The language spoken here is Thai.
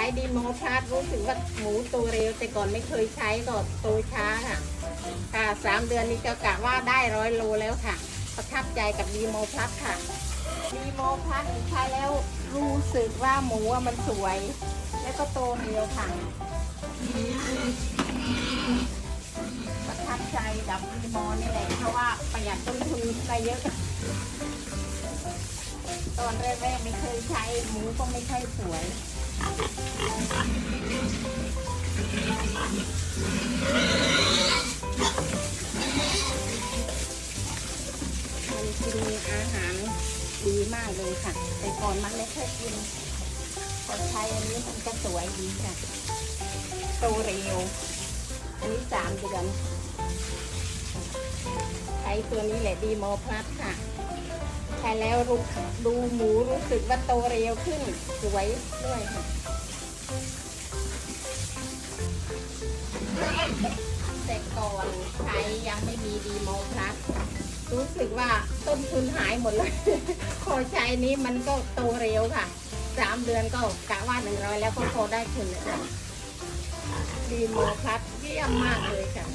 ช้ดีโมพลัสรู้สึกว่าหมูโตเร็ว แต่ก่อนไม่เคยใช้ก็โตช้าค่ะค่ะสามเดือนนี้ก็กะว่าได้ร้อยโลแล้วค่ะ ประทับใจกับดีโมพลัสค่ะดีโมพลัสใช้แล้วรู้สึกว่าหมูมันสวย แล้วก็โตเร็วค่ะประทับใจกับดีโมนี่แหละเพราะว่าประหยัดต้นทุนไปเยอะตอนแรกๆไม่เคยใช้หมูก็ไม่ค่อยสวย มันกินอาหารดีมากเลยค่ะ แต่ก่อนมันไม่เคยกินพอใช้อันนี้มันก็สวยดีค่ะโตเร็วอันนี้สามเดือนใช้ตัวนี้แหละดีโมพลัสค่ะ ใช้แล้วรู้ดูหมูรู้สึกว่าโตเร็วขึ้นสวยด้วยค่ะแต่ก่อนใช้ยังไม่มีดีโมพลัสรู้สึกว่าต้นทุนหายหมดเลยพอใช้นี้มันก็โตเร็วค่ะสามเดือนก็กะว่าหนึ่งร้อยแล้วก็พอได้ทุนเลยค่ะดีโมพลัสเยี่ยมมากเลยค่ะ